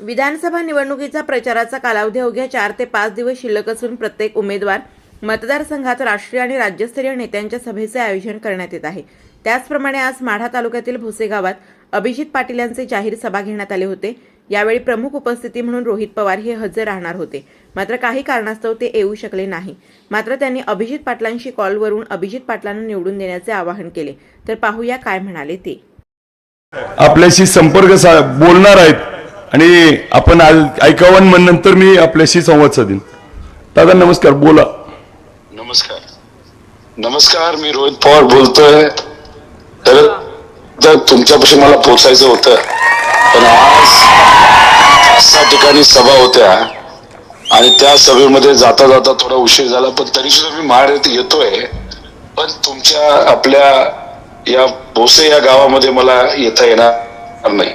विधानसभा निवडणुकीचा प्रचाराचा कालावधी अवघ्या चार ते पाच दिवस शिल्लक असून प्रत्येक उमेदवार मतदारसंघात राष्ट्रीय आणि राज्यस्तरीय नेत्यांच्या सभेचे आयोजन करण्यात येत आहे. त्याचप्रमाणे आज माढा तालुक्यातील भोसे गावात अभिजित पाटील यांचे जाहीर सभा घेण्यात आले होते. यावेळी प्रमुख उपस्थिती म्हणून रोहित पवार हे हजर राहणार होते. मात्र काही कारणास्तव ते येऊ शकले नाही. मात्र त्यांनी अभिजित पाटलांशी कॉलवरून अभिजित पाटलांना निवडून देण्याचे आवाहन केले. तर पाहूया काय म्हणाले ते. आपल्याशी संपर्क बोलणार आहेत. आणि आपण आज- ऐकावं आणि नंतर मी आपल्याशी संवाद साधीन. दादा नमस्कार बोला. नमस्कार. नमस्कार मी रोहित पवार बोलतोय. तर तर तुमच्यापाशी मला पोचायचं होतं. पण आज सहा ठिकाणी सभा होत्या आणि त्या सभेमध्ये जाता जाता थोडा उशीर झाला पण तरी सुद्धा मी महाड येतोय. पण तुमच्या आपल्या या भोसे या गावामध्ये मला येता येणार नाही.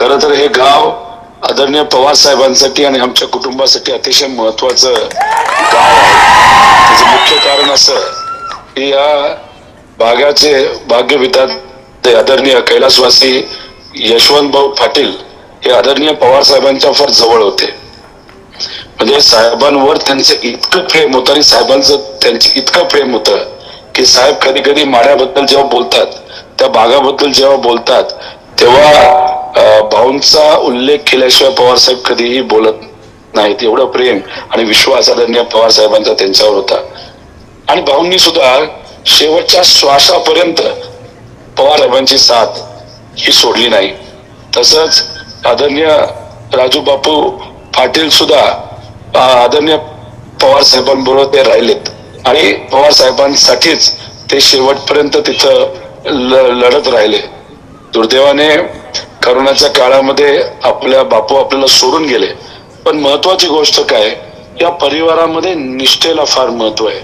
खरं तर हे गाव आदरणीय पवार साहेबांसाठी आणि आमच्या कुटुंबासाठी अतिशय महत्वाचं गाव आहे. त्याचं मुख्य कारण असं की या भागाचे भाग्यविधाते आदरणीय कैलासवासी यशवंत भाऊ पाटील हे आदरणीय पवार साहेबांच्या फार जवळ होते. म्हणजे साहेबांवर त्यांचं इतकं प्रेम होतं आणि साहेबांचं त्यांचं इतकं प्रेम होतं की साहेब कधी कधी माड्याबद्दल जेव्हा बोलतात त्या भागाबद्दल जेव्हा बोलतात तेव्हा भाऊंचा उल्लेख केल्याशिवाय पवार साहेब कधीही बोलत नाहीत. एवढं प्रेम आणि विश्वास आदरणीय पवार साहेबांचा त्यांच्यावर होता. आणि भाऊंनी सुद्धा शेवटच्या श्वासापर्यंत पवार साहेबांची साथ ही सोडली नाही. तसंच आदरणीय राजू बापू पाटील सुद्धा आदरणीय पवार साहेबांबरोबर ते राहिलेत. आणि पवार साहेबांसाठीच ते शेवटपर्यंत तिथं ल- लढत राहिले. दुर्दैवाने करोनाच्या काळामध्ये आपल्या बापू आपल्याला सोडून गेले. पण महत्वाची गोष्ट काय? या परिवारामध्ये निष्ठेला फार महत्त्व आहे.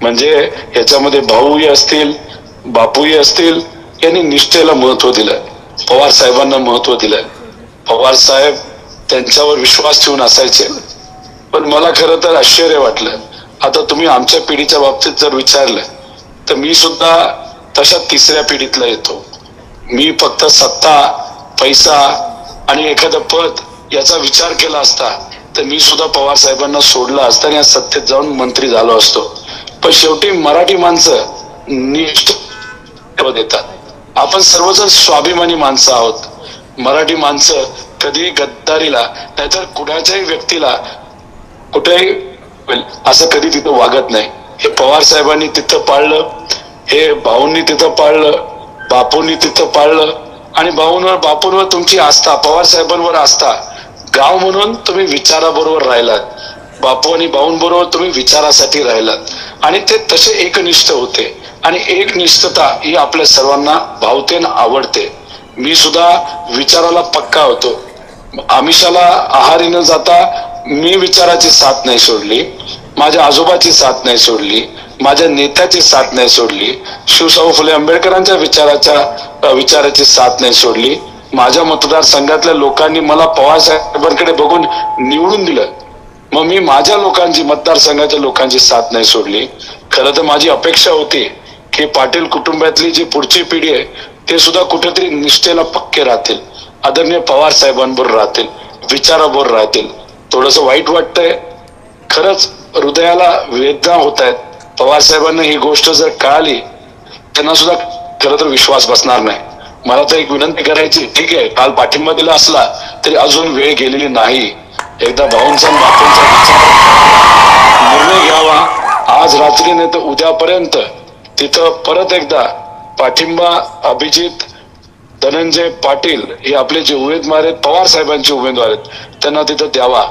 म्हणजे याच्यामध्ये भाऊही असतील बापूही असतील यांनी निष्ठेला महत्त्व दिलं. पवार साहेबांना महत्त्व दिलं. पवार साहेब त्यांच्यावर विश्वास ठेवून असायचे. पण मला खरं तर आश्चर्य वाटलं. आता तुम्ही आमच्या पिढीच्या बाबतीत जर विचारलं तर मी सुद्धा तशा तिसऱ्या पिढीतला येतो. मी फक्त सत्ता पैसा आणि एखादं पद याचा विचार केला असता तर मी सुद्धा पवार साहेबांना सोडलं असतं आणि या सत्तेत जाऊन मंत्री झालो असतो. पण शेवटी मराठी माणसं निष्ठ देतात. आपण सर्वजण स्वाभिमानी माणसं आहोत. मराठी माणसं कधी गद्दारीला नाहीतर कुणाच्याही व्यक्तीला कुठेही असं कधी तिथं वागत नाही. हे पवार साहेबांनी तिथं पाळलं हे भाऊंनी तिथं पाळलं बापूंनी तिथं पाळलं आणि भाऊंवर बापूंवर तुमची आस्था पवार साहेबांवर आस्था. गाव म्हणून तुम्ही विचाराबरोबर राहिलात. बापू आणि भाऊंबरोबर तुम्ही विचारासाठी राहिलात. आणि ते तसे एकनिष्ठ होते. आणि एकनिष्ठता ही आपल्या सर्वांना भावते आणि आवडते. मी सुद्धा विचाराला पक्का होतो. आमिषाला आहारी न जाता मी विचाराची साथ नाही सोडली. माझ्या आजोबाची साथ नाही सोडली. माझ्या नेत्याची साथ नाही सोडली. शिवशाहू फुले आंबेडकरांच्या विचाराच्या विचाराची साथ नाही सोडली. माझ्या मतदारसंघातल्या लोकांनी मला पवार साहेबांकडे बघून निवडून दिलं. मग मी माझ्या लोकांची मतदारसंघाच्या लोकांची साथ नाही सोडली. खरं तर माझी अपेक्षा होती की पाटील कुटुंबातली जी पुढची पिढी आहे ते सुद्धा कुठेतरी निष्ठेला पक्के राहतील. आदरणीय पवार साहेबांबरोबर राहतील विचाराबरोबर राहतील. थोडस वाईट वाटतंय. खरंच हृदयाला वेदना होत आहेत पवार साहेबांनी ही गोष्ट जर कळाली त्यांना सुद्धा खरं तर विश्वास बसणार नाही. मला तर एक विनंती करायची ठीक आहे काल पाठिंबा दिला असला तरी अजून वेळ गेलेली नाही. एकदा भाऊंचा बापूंचा विचार. निर्णय घ्यावा. आज रात्री नाही तर उद्यापर्यंत. तिथं परत एकदा पाठिंबा अभिजित धनंजय पाटील हे आपले जे उमेदवार आहेत पवार साहेबांचे उमेदवार आहेत त्यांना तिथं द्यावा.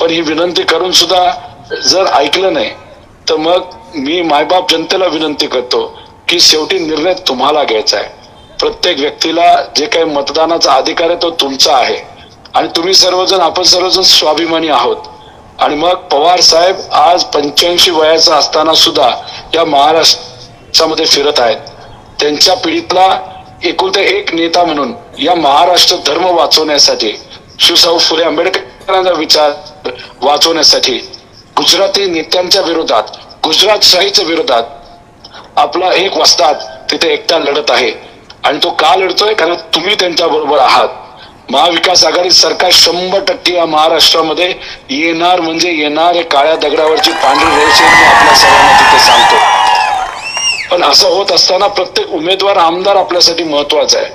पण ही विनंती करून सुद्धा जर ऐकलं नाही तर मग मी मायबाप जनतेला विनंती करतो की शेवटी निर्णय तुम्हाला घ्यायचा आहे. प्रत्येक व्यक्तीला जे काही मतदानाचा अधिकार आहे तो तुमचा आहे. आणि तुम्ही सर्वजण आपण सर्वजण स्वाभिमानी आहोत. आणि मग पवार साहेब आज पंच्याऐंशी वयाचा असताना सुद्धा या महाराष्ट्रामध्ये फिरत आहेत. त्यांच्या पिढीतला एकुलता एक नेता म्हणून या महाराष्ट्र धर्म वाचवण्यासाठी शिवशाहू फुले आंबेडकरांचा विचार वाचवण्यासाठी गुजराती नेत्यांच्या विरोधात गुजरात शाहीच्या विरोधात आपला एक वस्ताद तिथे एकटा लढत आहे. आणि तो का लढतोय? कारण तुम्ही त्यांच्या बरोबर आहात. महाविकास आघाडी सरकार शंभर टक्के या महाराष्ट्रामध्ये येणार म्हणजे येणार हे काळ्या दगडावरची पांढरी रेषे मी आपल्या सर्वांना तिथे सांगतो. पण असं होत असताना प्रत्येक उमेदवार आमदार आपल्यासाठी महत्त्वाचा आहे.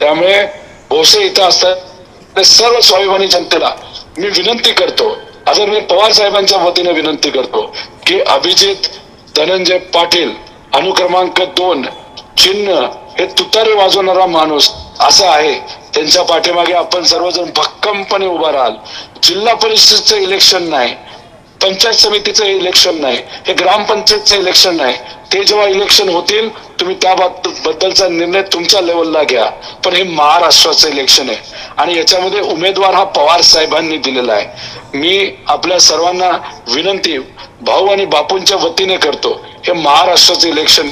त्यामुळे भोसे इथं असतात सर्व स्वाभिमानी जनतेला मी विनंती करतो आदरणीय पवार साहेबांच्या वतीने विनंती करतो की अभिजित धनंजय पाटील अनुक्रमांक दोन चिन्ह हे तुतारे वाजवणारा माणूस असा आहे. त्यांच्या पाठीमागे आपण सर्वजण भक्कमपणे उभा राहाल. जिल्हा परिषदचं इलेक्शन नाही पंचायत समितीचं इलेक्शन नाही हे ग्रामपंचायतचं इलेक्शन नाही. ते जेव्हा इलेक्शन होतील तुम्ही त्या बद्दलचा निर्णय तुमच्या लेवलला घ्या. पण हे महाराष्ट्राचं इलेक्शन आहे. आणि याच्यामध्ये उमेदवार हा पवार साहेबांनी दिलेला आहे. मी आपल्या सर्वांना विनंती भाऊ आणि बापूंच्या वतीने करतो हे महाराष्ट्राचं इलेक्शन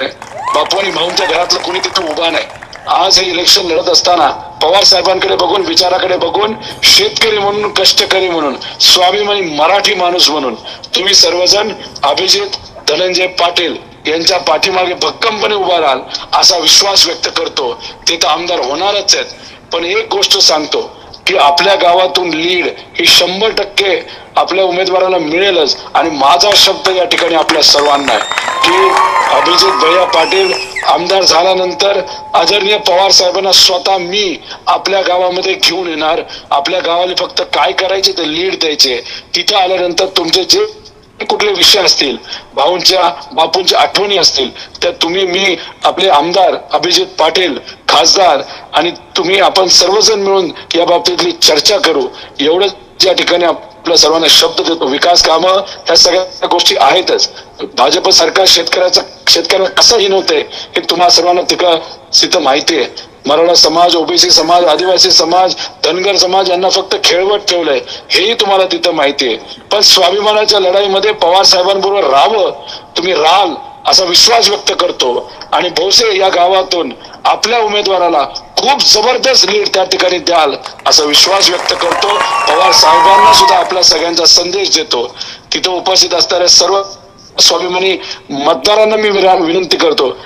बापू आणि भाऊंच्या घरातलं कोणी तिथे उभा नाही. आज हे इलेक्शन लढत असताना पवार साहेबांकडे बघून विचाराकडे बघून शेतकरी म्हणून कष्टकरी म्हणून स्वाभिमानी मराठी माणूस म्हणून तुम्ही सर्वजण अभिजित धनंजय पाटील यांच्या पाठीमागे भक्कमपणे उभा राहाल असा विश्वास व्यक्त करतो. ते तर आमदार होणारच आहेत. पण एक गोष्ट सांगतो की आपल्या गावातून लीड ही शंभर टक्के आपल्या उमेदवाराला मिळेलच आणि माझा शब्द या ठिकाणी आपल्या सर्वांना आहे की अभिजित भैया पाटील आमदार झाल्यानंतर आदरणीय पवार साहेबांना स्वतः मी आपल्या गावामध्ये घेऊन येणार. आपल्या गावाला फक्त काय करायचे ते लीड द्यायचे. तिथे आल्यानंतर तुमचे जे कुठले विषय असतील भाऊंच्या बापूंच्या आठवणी असतील त्या तुम्ही मी आपले आमदार अभिजित पाटील खासदार आणि तुम्ही आपण सर्वजण मिळून या बाबतीतली चर्चा करू. एवढंच या ठिकाणी आपल्या सर्वांना शब्द देतो विकास कामं ह्या सगळ्या गोष्टी आहेतच. भाजप सरकार शेतकऱ्याचा शेतकऱ्यांना कसं हिनवते हे तुम्हा सर्वांना तिकडं तिथं माहिती आहे. मराठा समाज ओबीसी समाज आदिवासी समाज धनगर समाज यांना फक्त खेळवत ठेवलंय. हेही तुम्हाला तिथं माहिती आहे. पण स्वाभिमानाच्या लढाईमध्ये पवार साहेबांबरोबर राहावं तुम्ही राहाल असा विश्वास व्यक्त करतो. आणि भोसे या गावातून आपल्या उमेदवाराला खूप जबरदस्त लीड त्या ठिकाणी द्याल असा विश्वास व्यक्त करतो. पवार साहेबांना सुद्धा आपल्या सगळ्यांचा संदेश देतो. तिथं उपस्थित असणाऱ्या सर्व स्वाभिमानी मतदारांना मी विनंती करतो.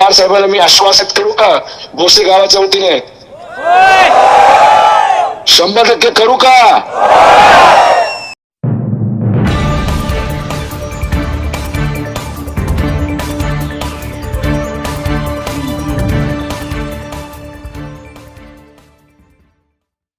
पवार साहेबांना मी आश्वासित करू का? भोसे गावाच्या वतीने. शंभर टक्के करू का?